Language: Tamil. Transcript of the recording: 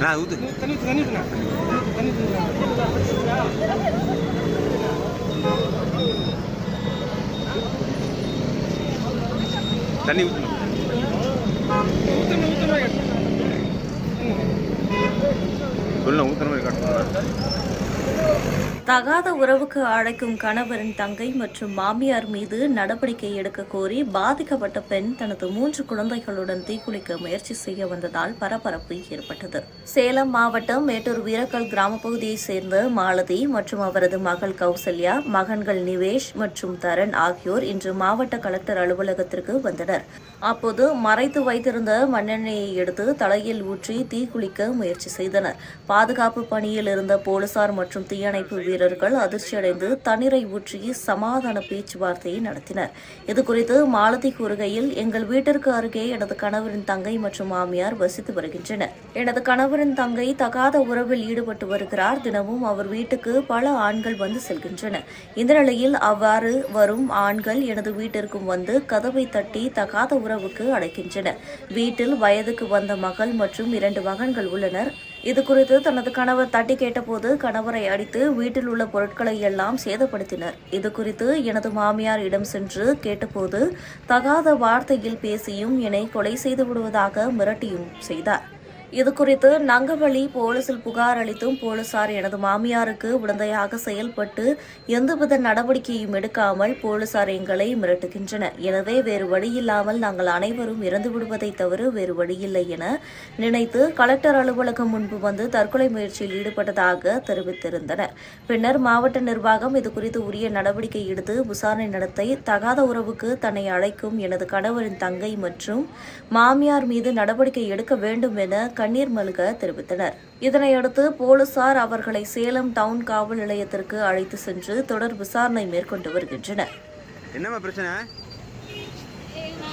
நான் ஊத்து தண்ணி ஊத்து, தண்ணி ஊத்துண்ணா. தண்ணி ஊத்துண்ணா. தண்ணி ஊத்து ஊத்துண்ணா, ஊத்துண்ணா. சொல்ல ஊத்துற மாதிரி காட்டுறேன் தகாத உறவுக்கு அழைக்கும் கணவரின் தங்கை மற்றும் மாமியார் மீது நடவடிக்கை எடுக்க கோரி பாதிக்கப்பட்ட பெண் தனது மூன்று குழந்தைகளுடன் தீக்குளிக்க முயற்சி செய்ய வந்ததால் பரபரப்பு ஏற்பட்டது. சேலம் மாவட்டம் மேட்டூர் வீரக்கல் கிராம பகுதியைச் சேர்ந்த மாலதி மற்றும் அவரது மகள் கௌசல்யா மகன்கள் நிவேஷ் மற்றும் தரன் ஆகியோர் இன்று மாவட்ட கலெக்டர் அலுவலகத்திற்கு வந்தனர். அப்போது மறைத்து வைத்திருந்த மண்ணெண்ணெயை எடுத்து தலையில் ஊற்றி தீக்குளிக்க முயற்சி செய்தனர். பாதுகாப்பு பணியில் இருந்த போலீசார் மற்றும் தீயணைப்பு வீரர் வீரர்கள் அதிர்ச்சியடைந்து தண்ணீரை ஊற்றி சமாதான பேச்சுவார்த்தையை நடத்தினர். இதுகுறித்து மாலதி கூறுகையில் எங்கள் வீட்டிற்கு அருகே எனது கணவரின் தங்கை மற்றும் மாமியார் வசித்து வருகின்றனர். எனது கணவரின் தங்கை தகாத உறவில் ஈடுபட்டு வருகிறார். தினமும் அவர் வீட்டுக்கு பல ஆண்கள் வந்து செல்கின்றனர். இந்த நிலையில் அவ்வாறு வரும் ஆண்கள் எனது வீட்டிற்கும் வந்து கதவை தட்டி தகாத உறவுக்கு அழைக்கின்றனர். வீட்டில் வயதுக்கு வந்த மகள் மற்றும் இரண்டு மகன்கள் உள்ளனர். இது குறித்து தனது கணவர் தட்டி கேட்டபோது கணவரை அடித்து வீட்டில் உள்ள பொருட்களை எல்லாம் சேதப்படுத்தினர். இது குறித்து எனது மாமியார் இடம் சென்று கேட்டபோது தகாத வார்த்தையில் பேசியும் என்னை கொலை செய்து விடுவதாக மிரட்டியும் செய்தார். இது குறித்து நங்கவழி போலீசில் புகார் அளித்தும் போலீசார் எனது மாமியாருக்கு உடந்தையாக செயல்பட்டு எந்தவித நடவடிக்கையும் எடுக்காமல் போலீசார் எங்களை மிரட்டுகின்றனர். எனவே வேறு வழியில்லாமல் நாங்கள் அனைவரும் இறந்து விடுவதை தவிர வேறு வழியில்லை என நினைத்து கலெக்டர் அலுவலகம் முன்பு வந்து தற்கொலை முயற்சியில் ஈடுபட்டதாக தெரிவித்திருந்தனர். பின்னர் மாவட்ட நிர்வாகம் இதுகுறித்து உரிய நடவடிக்கை எடுத்து விசாரணை நடத்தி தகாத உறவுக்கு தன்னை அழைக்கும் எனது கணவரின் தங்கை மற்றும் மாமியார் மீது நடவடிக்கை எடுக்க வேண்டும் என கண்ணீர் மல்க தெரிவித்தனர். இதனையடுத்து போலீசார் அவர்களை சேலம் டவுன் காவல் நிலையத்திற்கு அழைத்து சென்று தொடர் விசாரணை மேற்கொண்டு வருகின்றனர். என்னம்மா பிரச்சனை? எங்க